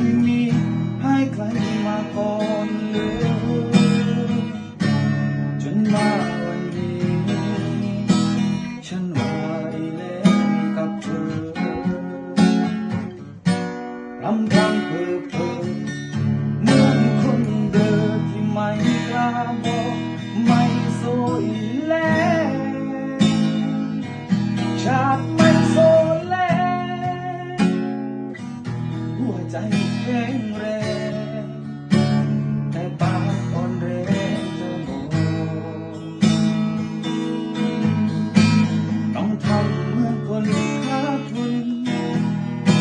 ยมีให้ใครมาก่อนเลยจนมาวันนี้ ฉันว่าได้เล่นกับเธอลำพังเพ้อเพ้อเหมือนคนเดิมที่ไม่กล้าบอกไม่โซอีแล้ว แข็งแรงแต่ปากอ่อนแรงจะบอกต้องทำเหมือนคนขาดทุน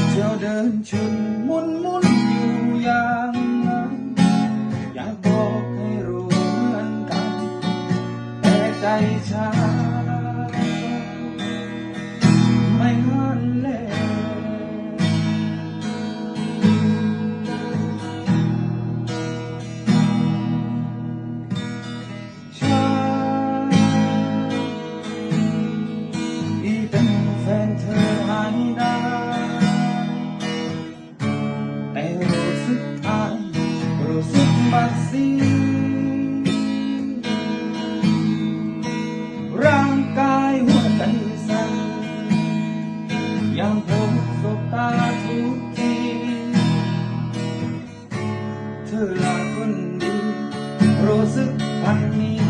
เที่ยวเดินชุนมุนมุนอยู่อย่างนั้นอยากบอกให้รู้เหมือนกันแต่ใจฉัน ด้แต่รู้สึกอายรู้สึกบัดซีร่างกายหัวใจสั่นยามพบสบตาทุกทีเธอลาคนดีรู้สึกพันนี้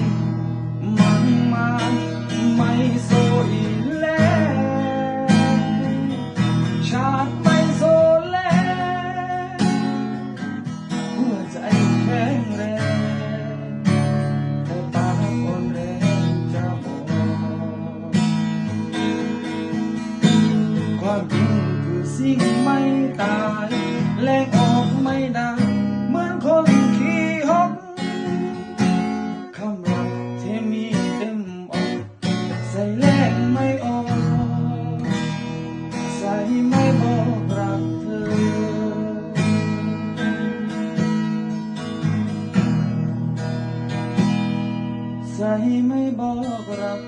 ไม่ตายแลกออกไม่ได้เหมือนคนขี้หกคำรักเทมีเต็มอกใส่แลกไม่ออก ใส่ไม่บอกรักเธอ ใส่ไม่บอกรัก